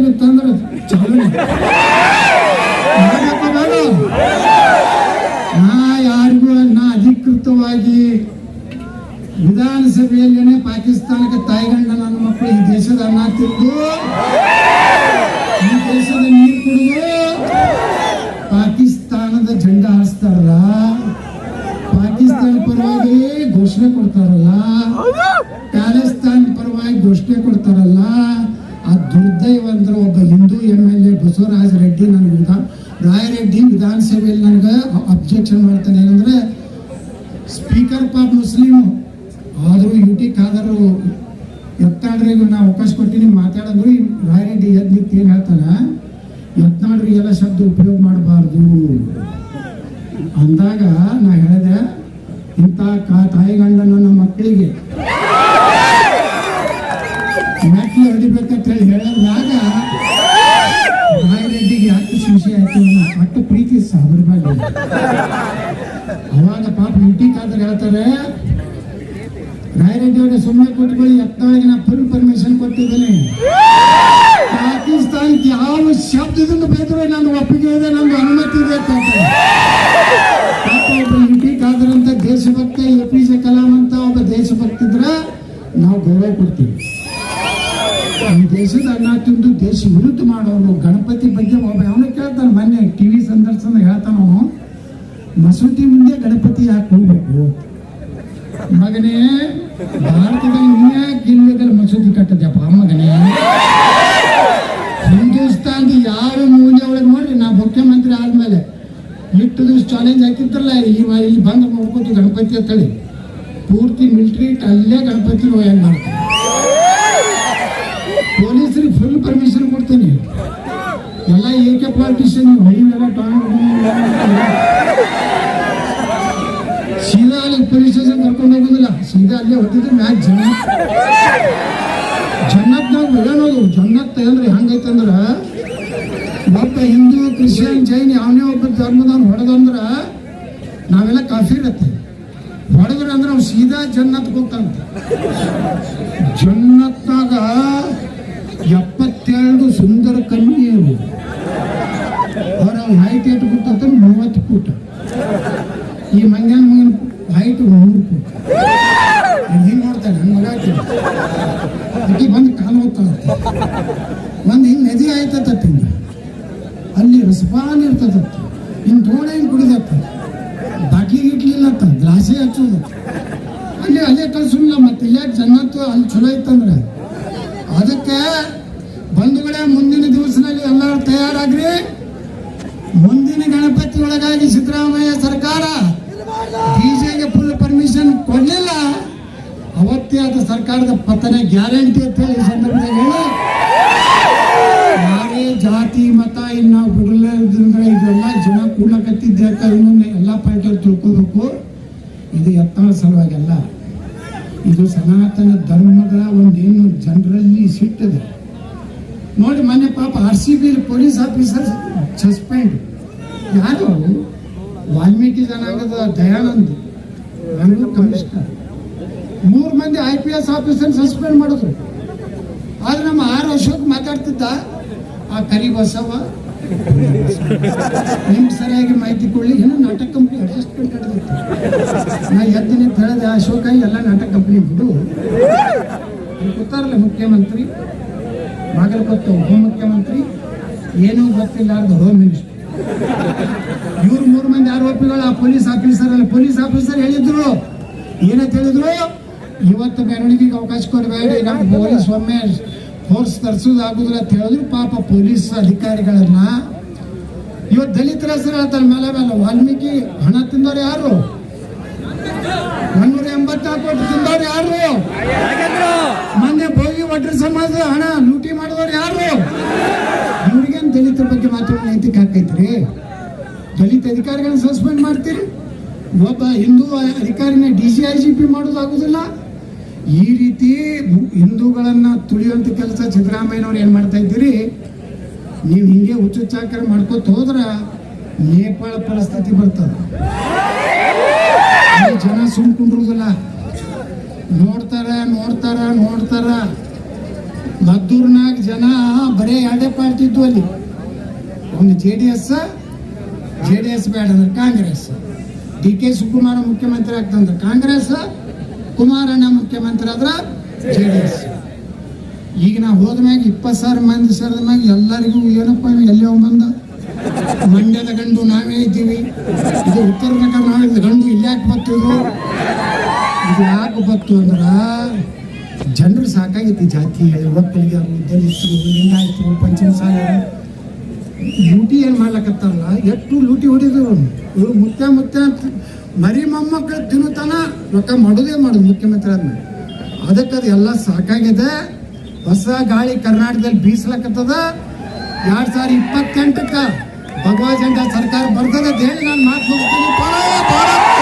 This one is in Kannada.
ಮಾಡಕ್ಕೆ ಬೇಡ. ನಾ ಯಾರಿಗೂ ನಾ ಅಧಿಕೃತವಾಗಿ ವಿಧಾನಸಭೆಯಲ್ಲೇನೆ ಪಾಕಿಸ್ತಾನಕ್ಕೆ ತಾಯಿಗಂಡ ನನ್ನ ಮಕ್ಕಳು ಈ ದೇಶದ ಅನ್ನ ತಿಂದು, ಈ ದೇಶದ ನೀರು ಕುಡಿದು ಪಾಕಿಸ್ತಾನದ ಜೆಂಡ ಹಾರಿಸ್ತಾರಲ್ಲ? ಪಾಕಿಸ್ತಾನ ಪರವಾಗಿ ಘೋಷಣೆ ಕೊಡ್ತಾರಲ್ಲ? ಪ್ಯಾಲೆಸ್ತಾನ್ ಪರವಾಗಿ ಘೋಷಣೆ ಕೊಡ್ತಾರಲ್ಲ? ಆ ದುರ್ದೈವ ಅಂದ್ರೆ ಒಬ್ಬ Hindu M L A Basavaraja Reddy ನನಗೆ ವಿಧಾನ ರಾಯರೆಡ್ಡಿ ವಿಧಾನಸಭೆಯಲ್ಲಿ ನನಗೆ ಅಬ್ಜೆಕ್ಷನ್ ಮಾಡ್ತಾನೆ. ಏನಂದ್ರೆ, ಸ್ಪೀಕರ್ ಪಾಪ್ ಮುಸ್ಲಿಮು. ಆದರೂ ಯು ಟಿ ಖಾದರು ಯತ್ನಾಳ್ರಿಗೆ ನಾ ಅವಕಾಶ ಕೊಟ್ಟಿನಿ, ಮಾತಾಡಿದ್ರು ರಾಯರೆಡ್ಡಿ ಎದ್ ನಿಂತು ಏನು ಹೇಳ್ತಾನ? ಯತ್ನಾಳ್ರಿ ಎಲ್ಲ ಶಬ್ದ ಉಪಯೋಗ ಮಾಡಬಾರ್ದು. ಅಂದಾಗ ನಾ ಹೇಳಿದೆ, ಇಂಥ ಕಾ ತಾಯಿಗಂಡನ ನಮ್ಮ ಮಕ್ಕಳಿಗೆ ಅವಾಗ ಪಾಪ ಯುಟಿ ಖಾದರ್ ಹೇಳ್ತಾರೆ. ರಾಯರೆಡ್ಡಿ ಸುಮ್ಮನೆ ಕೊಟ್ಕೊಳ್ಳಿ ಯತ್ನಾಳಿಗೆ ನಾ ಫುಲ್ ಪರ್ಮಿಷನ್ ಕೊಟ್ಟಿದ್ದೇನೆ. ಪಾಕಿಸ್ತಾನಕ್ಕೆ ಯಾವ ಶಬ್ದದಿಂದ ಬೇದ್ರೆ ನಾನು ಒಪ್ಪಿಗೆ ಇದೆ, ನಂದು ಅನುಮತಿ ಇದೆ ಅಂತ. ಪಾಪ ಒಬ್ಬ ಯುಟಿ ಖಾದರ್ ದೇಶಭಕ್ತ ಎ ಪಿ ಜೆ ಕಲಾಂ ಅಂತ ಒಬ್ಬ ದೇಶಭಕ್ತ ಇದ್ರೆ ನಾವು ಗೌರವ ಕೊಡ್ತೀವಿ. ಈ ದೇಶದ ಅನ್ನ ತಿಂದು ದೇಶ ವಿರುದ್ಧ ಮಾಡೋರು ಗಣಪತಿ ಬಗ್ಗೆ ಒಬ್ಬ ಅವನು ಕೇಳ್ತಾನೆ, ಮೊನ್ನೆ ಟಿವಿ ಸಂದರ್ಶನ ಹೇಳ್ತಾನ ಮಸೂತಿ ಮುಂದೆ ಗಣಪತಿ ಯಾಕೆ ಹೋಗ್ಬೇಕು? ಮಗನೇ ನೀನೇ ಗಿಲ್ಲಗಲ್ ಮಸೂತಿ ಕಟ್ಟದಪ್ಪ ಮಗನೇ? ಹಿಂದೂಸ್ತಾನದ ಯಾವ ಮೂಲೆ ಒಳಗೆ ನೋಡ್ರಿ, ನಾ ಮುಖ್ಯಮಂತ್ರಿ ಆದ್ಮೇಲೆ ಇಟ್ಟು ದಿವಸ ಚಾಲೆಂಜ್ ಹಾಕಿದ್ರಲ್ಲ ಇಲ್ಲಿ ಬಂದು ನೋಡ್ಕೊತು ಗಣಪತಿ ಅಂತೇಳಿ. ಪೂರ್ತಿ ಮಿಲಿಟ್ರಿ ಅಲ್ಲೇ ಗಣಪತಿ ಹೆಂಗ್ ಮಾಡ್ತಾರೆ. ಪೊಲೀಸರಿಗೆ ಫುಲ್ ಪರ್ಮಿಷನ್ ಕೊಡ್ತೀನಿ. ಎಲ್ಲ ಏಕೆ ಪಾಲಿಟಿಷಿಯನ್ ಎಲ್ಲ ಸೀದಾ ಸ್ಟೇಷನ್ ಕರ್ಕೊಂಡು ಹೋಗೋದಿಲ್ಲ. ಸೀದಾ ಅಲ್ಲೇ ಹೊತ್ತಿದ್ರೆ ಮ್ಯಾಚ್ ಜನ್ನತ್ ಜನ್ನತ್ನಾಗ ಬಿಡೋದು ಜನ್ನತ್ ಅಂದ್ರೆ ಹಂಗೈತಂದ್ರ ಒಬ್ಬ ಹಿಂದೂ, ಕ್ರಿಶ್ಚಿಯನ್, ಜೈನ್, ಯಾವನೇ ಒಬ್ಬ ಧರ್ಮದವ್ನು ಹೊಡೆದಂದ್ರೆ ನಾವೆಲ್ಲ ಕಾಫಿ ಇರತ್ತೆ ಹೊಡೆದ್ರೆ ಅಂದ್ರೆ ಅವ್ನು ಸೀದಾ ಜನ್ನತ್ ಹೋಗ್ತಾನಂತೆ ಜನ್ನತ್ನಾಗ ಎಪ್ಪತ್ತೆರಡು ಸುಂದರ ಕನ್ಯೆಯರು ಅವರ ಹೈಟ್ ಎಷ್ಟು ಫುಟ್ ಮೂವತ್ತು ಕೂಟ ಈ ಮಂಗ್ಯಾನ ಮಗನ ಹೈಟ್ ಮೂರು ಫುಟ್ ಹಿಂಗೆ ನೋಡ್ತಾನೆ ನನ್ನ ಮಗ ಆಕಿ. ಆಕಿ ಬಂದು ಕಾಲು ಹೋಗ್ತಾಳಂತೆ ಒಂದು ಹಿಂಗೆ ನದಿ ಆಯ್ತತ್ತ ಹಿಂಗೆ ಅಲ್ಲಿ ರಸಪಾನ ಇರ್ತದತ್ತ ಹಿಂಗೆ ತೋಡ ಹಿಂಗೆ ಕುಡಿದತ್ತ ಬಾಕಿ ಗಿಟ್ಲಿಲ್ಲತ್ತ ಗ್ಲಾಸೇ ಹಚ್ಚೋದತ್ತ ಅಲ್ಲಿ ಅಲ್ಲೇ ಕಳ್ಸಿಲ್ಲ ಮತ್ತೆ. ಇಲ್ಲೇ ಜನ್ನತ್ತು ಅಲ್ಲಿ ಚಲೋ ಇತ್ತಂದ್ರೆ ಅದಕ್ಕೆ ಬಂಧುಗಳೇ ಮುಂದಿನ ದಿವಸದಲ್ಲಿ ಎಲ್ಲರೂ ತಯಾರಾಗ್ರಿ. ಮುಂದಿನ ಗಣಪತಿ ಒಳಗಾಗಿ ಸಿದ್ದರಾಮಯ್ಯ ಸರ್ಕಾರ ಬಿಜೆಗೆ ಫುಲ್ ಪರ್ಮಿಷನ್ ಕೊಡಲಿಲ್ಲ. ಅವತ್ತೇ ಅದು ಸರ್ಕಾರದ ಪತನ ಗ್ಯಾರಂಟಿ ಅಂತ ಹೇಳಿ ಈ ಸಂದರ್ಭದಲ್ಲಿ ಹೇಳಿ. ಜಾತಿ, ಮತ, ಇನ್ನು ನಾವು ಇದೆಲ್ಲ ಜನ ಕೂಡ್ಲಕತ್ತಿದ್ದ. ಇನ್ನೊಂದು ಎಲ್ಲ ಪಾರ್ಟಿಯವ್ರು ತಿಳ್ಕೋಬೇಕು. ಇದು ಎತ್ತರ ಸಲುವಾಗೆಲ್ಲ. ಇದು ಸನಾತನ ಧರ್ಮದ ಒಂದೇನು ಜನರಲ್ಲಿ ಸಿಟ್ಟಿದೆ. ನೋಡಿ ಮೊನ್ನೆ ಪಾಪ R C B police officer suspend. ಯಾರು? ವಾಲ್ಮೀಕಿ ಜನಾಂಗದ ದಯಾನಂದ್. ನನಗೂ ಕಮಿಷನರ್ ಮೂರು ಮಂದಿ I P S officer suspend ಮಾಡಿದ್ರು. ಆದ್ರೆ ನಮ್ಮ ಆರ್ ಅಶೋಕ್ ಮಾತಾಡ್ತಿದ್ದ ಆ ಕರಿ ಬಸವ ನಿಮ್ಗೆ ಸರಿಯಾಗಿ ಮಾಹಿತಿ ಕೊಡ್ಲಿ. ಏನೋ ನಾಟಕ ಕಂಪ್ನಿ ಅಡ್ಜಸ್ಟ್ಮೆಂಟ್ ನಡೆದಿತ್ತು ನಾ ಎದ್ದಿನ ಹೇಳಿದೆ ಅಶೋಕ ಎಲ್ಲ ನಾಟಕ ಕಂಪ್ನಿ ಬಿಡು. ಕೂತಾರಲ್ಲ ಮುಖ್ಯಮಂತ್ರಿ, ಬಾಗಲಕೋಟೆ ಉಪಮುಖ್ಯಮಂತ್ರಿ, ಏನೂ ಗೊತ್ತಿಲ್ಲಾರ್ದು ಹೋಮ್ ಮಿನಿಸ್ಟರ್ ಇವ್ರು ಮೂರು ಮಂದಿ ಆರೋಪಿಗಳು ಆ ಪೊಲೀಸ್ ಆಫೀಸರ್ ಅಲ್ಲ ಪೊಲೀಸ್ ಆಫೀಸರ್ ಹೇಳಿದ್ರು. ಏನಂತ ಹೇಳಿದ್ರು? ಇವತ್ತು ಮೆರವಣಿಗೆಗೆ ಅವಕಾಶ ಕೊಡಬೇಡಿ, ನಮ್ಮ ಪೊಲೀಸ್ ಒಮ್ಮೆ ಫೋರ್ಸ್ ತರ್ಸೋದು ಆಗುದಿಲ್ಲ ಅಂತ ಹೇಳಿದ್ರು. ಪಾಪ ಪೊಲೀಸ್ ಅಧಿಕಾರಿಗಳನ್ನ ಇವತ್ತು ದಲಿತರ ಹೆಸರು ಹೇಳ್ತಾರೆ ಮೇಲೆ ಮೇಲೆ ವಾಲ್ಮೀಕಿ ಹಣ ತಿಂದವ್ರು ಯಾರು? ಮುನ್ನೂರ ಎಂಬತ್ನಾಲ್ಕು ಕೋಟಿ ತಿಂದವ್ರು ಯಾರು? ಮೊನ್ನೆ ಭೋಗಿ ಒಡ್ರ ಸಮಾಜ ಹಣ ಲೂಟಿ ಮಾಡಿದವ್ರು ಯಾರು? ಇವ್ರಿಗೇನು ದಲಿತರ ಬಗ್ಗೆ ಮಾತಾಡೋ ನೈತಿಕ ಹಾಕೈತ್ರಿ ದಲಿತ ಅಧಿಕಾರಿಗಳನ್ನ ಸಸ್ಪೆಂಡ್ ಮಾಡ್ತೀರಿ? ಒಬ್ಬ Hindu ಅಧಿಕಾರಿನ D C I G P ಮಾಡೋದಾಗುದಿಲ್ಲ ಈ ರೀತಿ ಹಿಂದೂಗಳನ್ನ ತುಳಿಯುವಂತ ಕೆಲಸ ಸಿದ್ದರಾಮಯ್ಯನವ್ರು ಏನ್ ಮಾಡ್ತಾ ಇದ್ದೀರಿ? ನೀವು ಹಿಂಗೆ ಹುಚ್ಚುಚ್ಚಾಕರ ಮಾಡ್ಕೋತ ಹೋದ್ರ ನೇಪಾಳ ಪರಿಸ್ಥಿತಿ ಬರ್ತದ. ಜನ ಸುಮ್ ಕುಂಡ್ರುದಿಲ್ಲ ನೋಡ್ತಾರ ನೋಡ್ತಾರ ನೋಡ್ತಾರ. ಮದ್ದೂರ್ನಾಗ ಜನ ಬರೇ ಎರಡೇ ಪಾರ್ಟಿ ಇದ್ವು ಅಲ್ಲಿ. ಒಂದು J D S, J D S ಬೇಡ ಅಂದ್ರೆ ಕಾಂಗ್ರೆಸ್. ಡಿ ಕೆ ಸುಕುಮಾರ ಮುಖ್ಯಮಂತ್ರಿ ಆಗ್ತಂದ್ರೆ ಕಾಂಗ್ರೆಸ್ ಕುಮಾರಣ್ಣ ಮುಖ್ಯಮಂತ್ರಿ ಆದ್ರ ಜೆ ಡಿ ಎಸ್. ಈಗ ನಾವು ಹೋದ್ಮ್ಯಾಗ ಇಪ್ಪತ್ತು ಸಾವಿರ ಮಂದಿ ಸೇರಿದ ಮ್ಯಾಗ ಎಲ್ಲರಿಗೂ ಏನಪ್ಪ ಎಲ್ಲಿ ಬಂದ? ಮಂಡ್ಯದ ಗಂಡು ನಾವೇ ಇದ್ದೀವಿ. ಇದು ಉತ್ತರ ಕರ್ನಾಟಕದ ಗಂಡು ಇಲ್ಲಿ ಯಾಕೆ ಇದು ಯಾಕೆ ಬತ್ತು ಅಂದ್ರ ಜನರು ಸಾಕಾಗೈತಿ ಜಾತಿ ಒಕ್ಕಲಿಗರು ದಲಿತರು ಲಿಂಗಾಯತರು ಪಂಚಮ ಸಾಗರು ಲೂಟಿ ಏನು ಮಾಡ್ಲಕತ್ತಾರಲ್ಲ? ಎಷ್ಟು ಲೂಟಿ ಹೊಡಿದ್ರು ಇವ್ರು ಮುತ್ಯ ಅಂತ ಮರಿ ಮೊಮ್ಮಕ್ಕಳು ತಿನ್ನುತ್ತಾನ ರೊಕ್ಕ ಮಾಡೋದೇ ಮಾಡೋದು ಮುಖ್ಯಮಂತ್ರಿ ಆದ್ಮೇಲೆ. ಅದಕ್ಕೆ ಅದು ಎಲ್ಲ ಸಾಕಾಗಿದೆ. ಹೊಸ ಗಾಳಿ ಕರ್ನಾಟಕದಲ್ಲಿ ಬೀಸ್ಲಕತ್ತದ. ಎರಡ್ ಸಾವಿರ ಇಪ್ಪತ್ತೆಂಟಕ್ಕೆ ಭಗವಾನ್ ಜಂಡ ಸರ್ಕಾರ ಬರ್ತದೆ ಹೇಳಿ ನಾನು ಮಾತು ಮುಗಿಸ್ತೀನಿ.